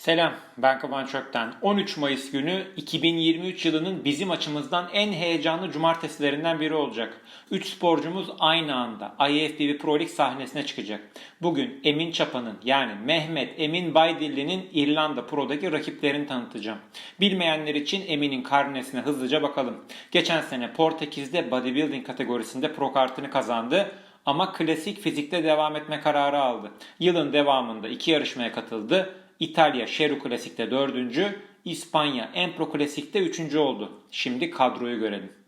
Selam, ben Kaban Çökten. 13 Mayıs günü 2023 yılının bizim açımızdan en heyecanlı cumartesilerinden biri olacak. 3 sporcumuz aynı anda IFBB Pro League sahnesine çıkacak. Bugün Emin Çapa'nın yani Mehmet Emin Baydilli'nin İrlanda Pro'daki rakiplerini tanıtacağım. Bilmeyenler için Emin'in karnesine hızlıca bakalım. Geçen sene Portekiz'de bodybuilding kategorisinde pro kartını kazandı ama klasik fizikte devam etme kararı aldı. Yılın devamında iki yarışmaya katıldı. İtalya Şeru Klasik'te dördüncü, İspanya Empro Klasik'te üçüncü oldu. Şimdi kadroyu görelim.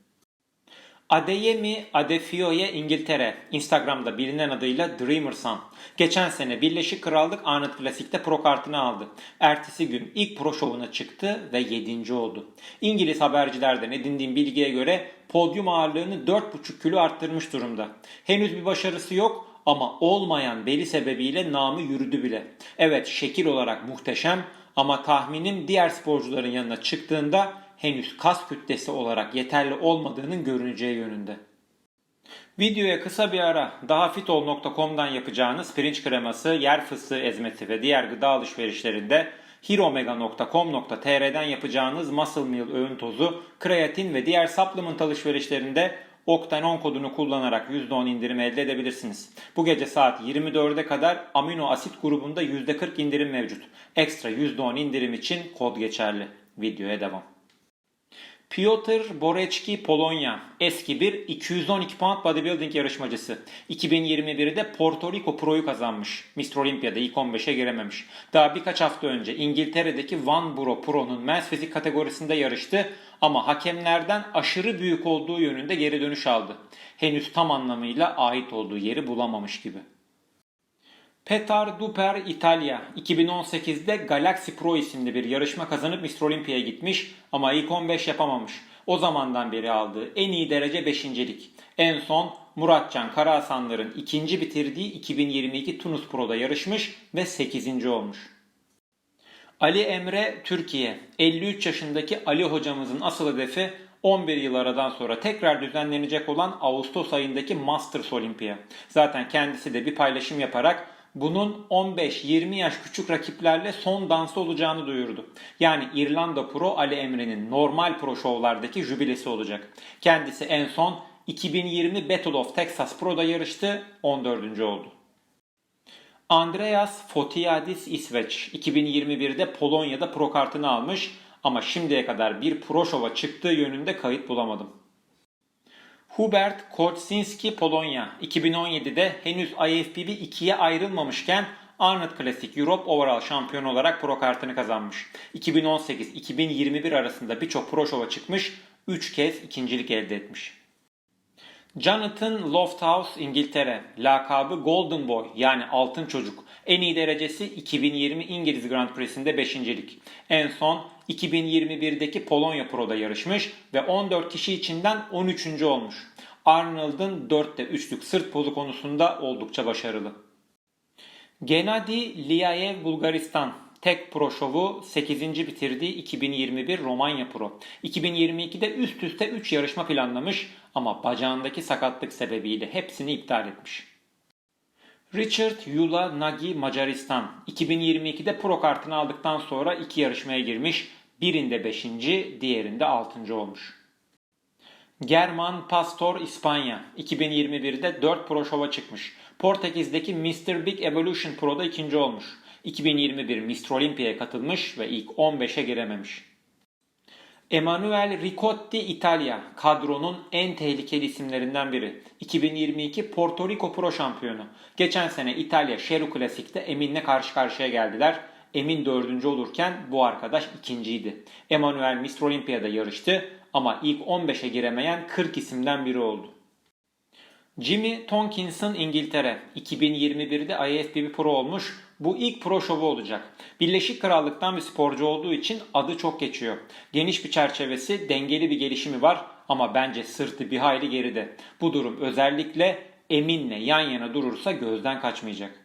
Adeyemi Adefioye İngiltere, Instagram'da bilinen adıyla Dreamerson. Geçen sene Birleşik Krallık Arnold Klasik'te pro kartını aldı. Ertesi gün ilk pro şovuna çıktı ve 7. oldu. İngiliz habercilerden edindiğim bilgiye göre podyum ağırlığını 4,5 kilo arttırmış durumda. Henüz bir başarısı yok ama olmayan beli sebebiyle namı yürüdü bile. Evet şekil olarak muhteşem ama tahminim diğer sporcuların yanına çıktığında henüz kas kütlesi olarak yeterli olmadığının görüneceği yönünde. Videoya kısa bir ara daha fitol.com'dan yapacağınız pirinç kreması, yer fıstığı ezmesi ve diğer gıda alışverişlerinde hiromega.com.tr'den yapacağınız muscle meal öğün tozu, kreatin ve diğer supplement alışverişlerinde Oktanon kodunu kullanarak %10 indirim elde edebilirsiniz. Bu gece saat 24'e kadar amino asit grubunda %40 indirim mevcut. Ekstra %10 indirim için kod geçerli. Videoya devam. Piotr Borecki Polonya eski bir 212 pound bodybuilding yarışmacısı. 2021'de Porto Rico Pro'yu kazanmış. Mr. Olympia'da ilk 15'e girememiş. Daha birkaç hafta önce İngiltere'deki Vanborough Pro'nun men's fizik kategorisinde yarıştı ama hakemlerden aşırı büyük olduğu yönünde geri dönüş aldı. Henüz tam anlamıyla ait olduğu yeri bulamamış gibi. Petar Duper İtalya 2018'de Galaxy Pro isimli bir yarışma kazanıp Mr. Olympia'ya gitmiş ama ilk 15 yapamamış. O zamandan beri aldığı en iyi derece 5.lik. En son Muratcan Karahasanlar'ın ikinci bitirdiği 2022 Tunus Pro'da yarışmış ve 8. olmuş. Ali Emre Türkiye 53 yaşındaki Ali hocamızın asıl hedefi 11 yıl aradan sonra tekrar düzenlenecek olan Ağustos ayındaki Masters Olimpiya. Zaten kendisi de bir paylaşım yaparak bunun 15-20 yaş küçük rakiplerle son dansı olacağını duyurdu. Yani İrlanda Pro Ali Emre'nin normal pro şovlardaki jübilesi olacak. Kendisi en son 2020 Battle of Texas Pro'da yarıştı, 14. oldu. Andreas Fotiadis İsveç 2021'de Polonya'da pro kartını almış ama şimdiye kadar bir pro şova çıktığı yönünde kayıt bulamadım. Hubert Korczynski Polonya 2017'de henüz IFBB 2'ye ayrılmamışken Arnold Classic Europe Overall şampiyonu olarak pro kartını kazanmış. 2018-2021 arasında birçok pro şova çıkmış, 3 kez ikincilik elde etmiş. Jonathan Lofthouse İngiltere. Lakabı Golden Boy yani altın çocuk. En iyi derecesi 2020 İngiliz Grand Prix'sinde 5.lik. En son 2021'deki Polonya Pro'da yarışmış ve 14 kişi içinden 13. olmuş. Arnold'un 4'te 3'lük sırt pozu konusunda oldukça başarılı. Gennady Liayev Bulgaristan tek pro şovu 8. bitirdiği 2021 Romanya Pro. 2022'de üst üste 3 yarışma planlamış ama bacağındaki sakatlık sebebiyle hepsini iptal etmiş. Richard Yula Nagy Macaristan 2022'de pro kartını aldıktan sonra iki yarışmaya girmiş. Birinde 5. diğerinde 6. olmuş. German Pastor İspanya 2021'de 4 pro şova çıkmış. Portekiz'deki Mr. Big Evolution Pro'da ikinci olmuş. 2021 Mr. Olympia'ya katılmış ve ilk 15'e girememiş. Emanuele Ricotti İtalya kadronun en tehlikeli isimlerinden biri. 2022 Porto Rico Pro şampiyonu. Geçen sene İtalya Şeru Klasik'te Emin'le karşı karşıya geldiler. Emin dördüncü olurken bu arkadaş ikinciydi. Emanuel Mr. Olympia'da yarıştı ama ilk 15'e giremeyen 40 isimden biri oldu. Jimmy Tonkinson İngiltere 2021'de IFBB Pro olmuş. Bu ilk pro şovu olacak. Birleşik Krallık'tan bir sporcu olduğu için adı çok geçiyor. Geniş bir çerçevesi, dengeli bir gelişimi var ama bence sırtı bir hayli geride. Bu durum özellikle Emin'le yan yana durursa gözden kaçmayacak.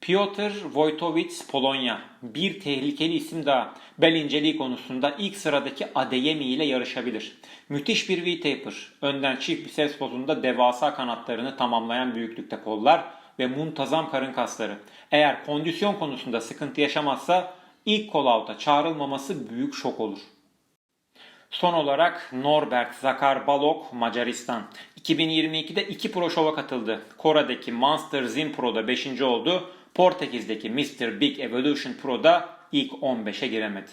Piotr Wojtowicz Polonya. Bir tehlikeli isim daha. Bel inceliği konusunda ilk sıradaki Adeyemi ile yarışabilir. Müthiş bir V-taper. Önden çift biceps pozunda devasa kanatlarını tamamlayan büyüklükte kollar ve muntazam karın kasları. Eğer kondisyon konusunda sıkıntı yaşamazsa ilk out'a çağrılmaması büyük şok olur. Son olarak Norbert Zakar Balog Macaristan. 2022'de 2 Pro Show'a katıldı. Kore'deki Monster Zim Pro'da 5. oldu. Portekiz'deki Mr. Big Evolution Pro'da ilk 15'e giremedi.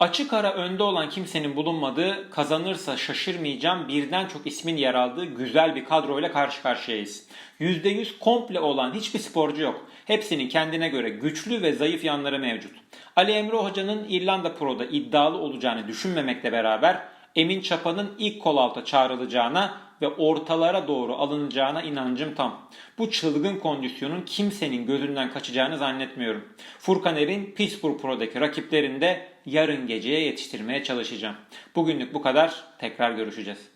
Açık ara önde olan kimsenin bulunmadığı, kazanırsa şaşırmayacağım birden çok ismin yer aldığı güzel bir kadroyla karşı karşıyayız. %100 komple olan hiçbir sporcu yok. Hepsinin kendine göre güçlü ve zayıf yanları mevcut. Ali Emre Hoca'nın İrlanda Pro'da iddialı olacağını düşünmemekle beraber Emin Çapa'nın ilk kol alta çağrılacağına ve ortalara doğru alınacağına inancım tam. Bu çılgın kondisyonun kimsenin gözünden kaçacağını zannetmiyorum. Furkan Er'in Pittsburgh Pro'daki rakiplerini de yarın geceye yetiştirmeye çalışacağım. Bugünlük bu kadar. Tekrar görüşeceğiz.